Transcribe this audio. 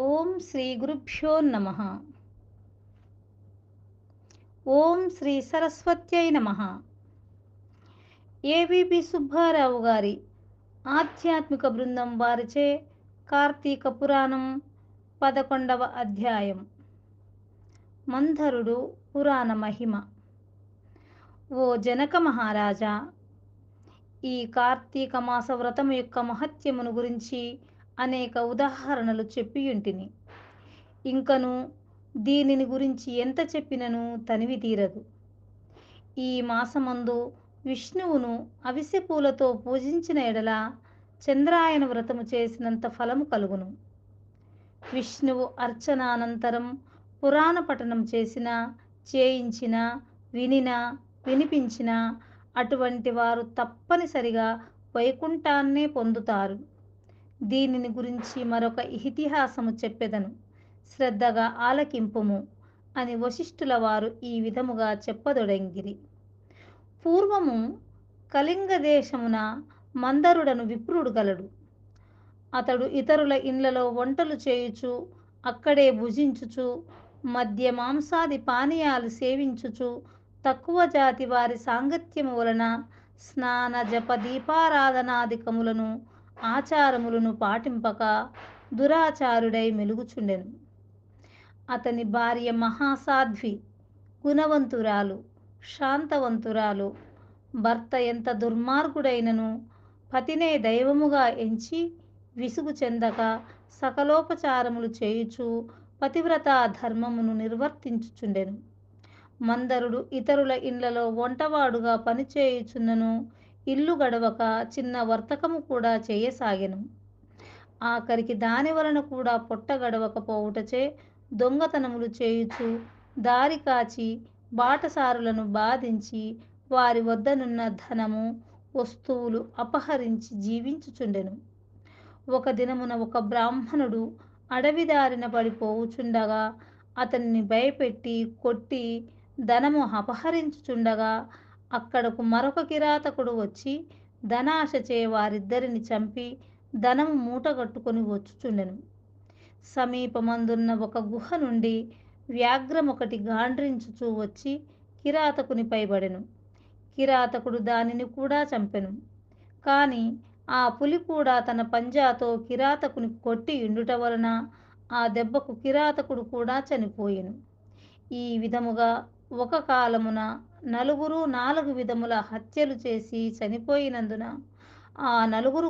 ఓం శ్రీ గురుభ్యో నమ. ఓం శ్రీ సరస్వత్యై నమ. ఏవిపి సుబ్బారావు గారి ఆధ్యాత్మిక బృందం వారిచే కార్తీక పురాణం పదకొండవ అధ్యాయం. మంధరుడు పురాణ మహిమ. ఓ జనక మహారాజా ఈ కార్తీక మాస వ్రతం యొక్క మహత్యమును గురించి అనేక ఉదాహరణలు చెప్పియుంటిని ఇంకను దీనిని గురించి ఎంత చెప్పినను తనివి తీరదు. ఈ మాసమందు విష్ణువును అవిసె పూలతో పూజించిన ఎడల చంద్రాయన వ్రతము చేసినంత ఫలము కలుగును. విష్ణువు అర్చనానంతరం పురాణ పఠనం చేసిన చేయించిన వినిన వినిపించిన అటువంటి వారు తప్పనిసరిగా వైకుంఠాన్నే పొందుతారు. దీనిని గురించి మరొక ఇతిహాసము చెప్పెదను. శ్రద్ధగా ఆలకింపుము అని వశిష్ఠుల వారు ఈ విధముగా చెప్పదొడంగిరి. పూర్వము కళింగ దేశమున మందరుడను విప్రుడు గలడు. అతడు ఇతరుల ఇండ్లలో వంటలు చేయుచు అక్కడే భుజించుచు మద్య మాంసాది పానీయాలు సేవించుచు తక్కువ జాతి వారి సాంగత్యము వలన స్నాన జప దీపారాధనాధికములను ఆచారములను పాటింపక దురాచారుడై మెలుగుచుండెను. అతని భార్య మహాసాధ్వి గుణవంతురాలు శాంతవంతురాలు భర్త ఎంత దుర్మార్గుడైనను పతినే దైవముగా ఎంచి విసుగు చెందక సకలోపచారములు చేయుచు పతివ్రత ధర్మమును నిర్వర్తించుచుండెను. మందరుడు ఇతరుల ఇండ్లలో వంటవాడుగా పనిచేయుచున్నను ఇల్లు గడవక చిన్న వర్తకము కూడా చేయసాగెను. ఆఖరికి దాని వలన కూడా పొట్ట గడవకపోవుటచే దొంగతనములు చేయుచు దారి కాచి బాటసారులను బాధించి వారి వద్దనున్న ధనము వస్తువులు అపహరించి జీవించుచుండెను. ఒక దినమున ఒక బ్రాహ్మణుడు అడవి దారిన పడిపోవుచుండగా అతన్ని భయపెట్టి కొట్టి ధనము అపహరించుచుండగా అక్కడకు మరొక కిరాతకుడు వచ్చి ధనాశచే వారిద్దరిని చంపి ధనము మూటగట్టుకొని వచ్చుచుండెను. సమీపమందున్న ఒక గుహ నుండి వ్యాఘ్రం ఒకటి గాండ్రించుచూ వచ్చి కిరాతకుని పైబడెను. కిరాతకుడు దానిని కూడా చంపెను. కానీ ఆ పులి కూడా తన పంజాతో కిరాతకుని కొట్టి ఇండుట వలన ఆ దెబ్బకు కిరాతకుడు కూడా చనిపోయెను. ఈ విధముగా ఒక కాలమున నలుగురు నాలుగు విధముల హత్యలు చేసి చనిపోయినందున ఆ నలుగురు